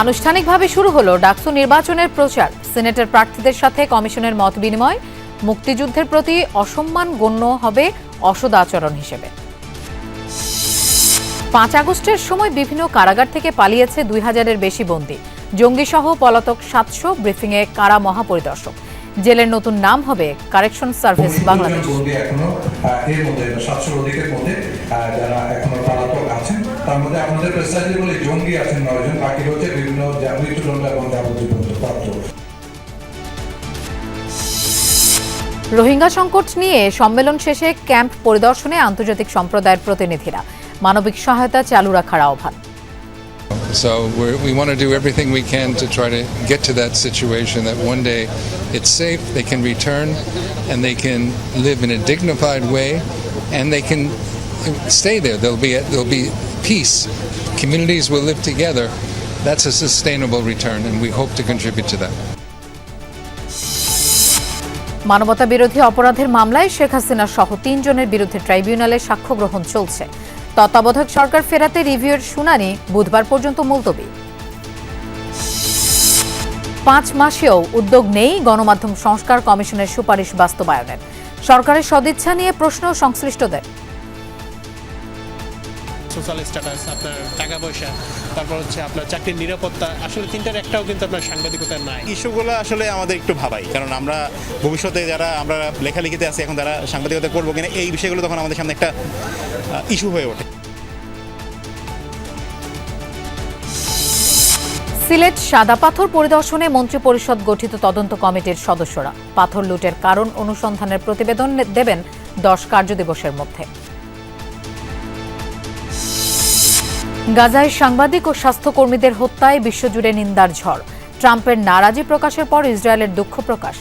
আনুষ্ঠানিকভাবে শুরু হলো ডাকসু নির্বাচনের প্রচার। সিনেটের প্রার্থীদের সাথে কমিশনের মত বিনিময়। মুক্তিযুদ্ধের প্রতি অসম্মান গণ্য হবে অসদাচরণ হিসেবে। পাঁচ আগস্টের সময় বিভিন্ন কারাগার থেকে পালিয়েছে দুই হাজারের বেশি বন্দী। জঙ্গিসহ পলাতক সাতশো, ব্রিফিংয়ে কারা মহাপরিদর্শক? জেলের নতুন নাম হবে কারেকশন সার্ভিস বাংলাদেশ। এখনও এর মধ্যে সাতশোর অধিকের মধ্যে যারা এখনও পলাতক আছেন তার মধ্যে প্রেসাইডে বলে জঙ্গি আছেন নয়জন বাকি বিভিন্ন মৃত্যুদণ্ড এবং যাবতীয় প্রাপ্ত রোহিঙ্গা সংকট নিয়ে সম্মেলন শেষে ক্যাম্প পরিদর্শনে আন্তর্জাতিক সম্প্রদায়ের প্রতিনিধিরা। মানবিক সহায়তা চালু রাখার আহ্বান। So we want to do everything we can to try to get to that situation that one day it's safe, they can return, and they can live in a dignified way, and they can stay there. There'll be there'll be peace. Communities will live together. That's a sustainable return, and we hope to contribute to that. মানবতা বিরোধী অপরাধের মামলায় শেখ হাসিনা সহ তিনজনের বিরুদ্ধে ট্রাইব্যুনালে সাক্ষ্য গ্রহণ চলছে তত্ত্বাবধায়ক সরকার ফেরাতে রিভিউয়ের শুনানি বুধবার পর্যন্ত মুলতবি। পাঁচ মাসেও উদ্যোগ নেই গণমাধ্যম সংস্কার কমিশনের সুপারিশ বাস্তবায়নের। সরকারের সদিচ্ছা নিয়ে প্রশ্ন সংশ্লিষ্টদের। সোশ্যাল স্ট্যাটাস আপনার টাকা পয়সা তারপর হচ্ছে আপনার চাকরির নিরাপত্তা আসলে তিনটার একটাও কিন্তু আপনার সাংবাদিকতা নাই। ইস্যুগুলো আসলে আমাদের একটু ভাবাই কারণ আমরা ভবিষ্যতে যারা আমরা লেখালেখিতে আছি এখন তারা সাংবাদিকতা করব কিনা এই বিষয়গুলো তখন আমাদের সামনে একটা ইস্যু হয়ে ওঠে। সিলেট সাদা পাথর পরিদর্শনে মন্ত্রিপরিষদ গঠিত তদন্ত কমিটির সদস্যরা পাথর লুটের কারণ অনুসন্ধানের প্রতিবেদন দেবেন দশ কার্যদিবসের মধ্যে। গাজায় সাংবাদিক ও স্বাস্থ্যকর্মীদের হত্যায় বিশ্বজুড়ে নিন্দার ঝড়। ট্রাম্পের নারাজি প্রকাশের পর ইসরায়েলের দুঃখ প্রকাশ।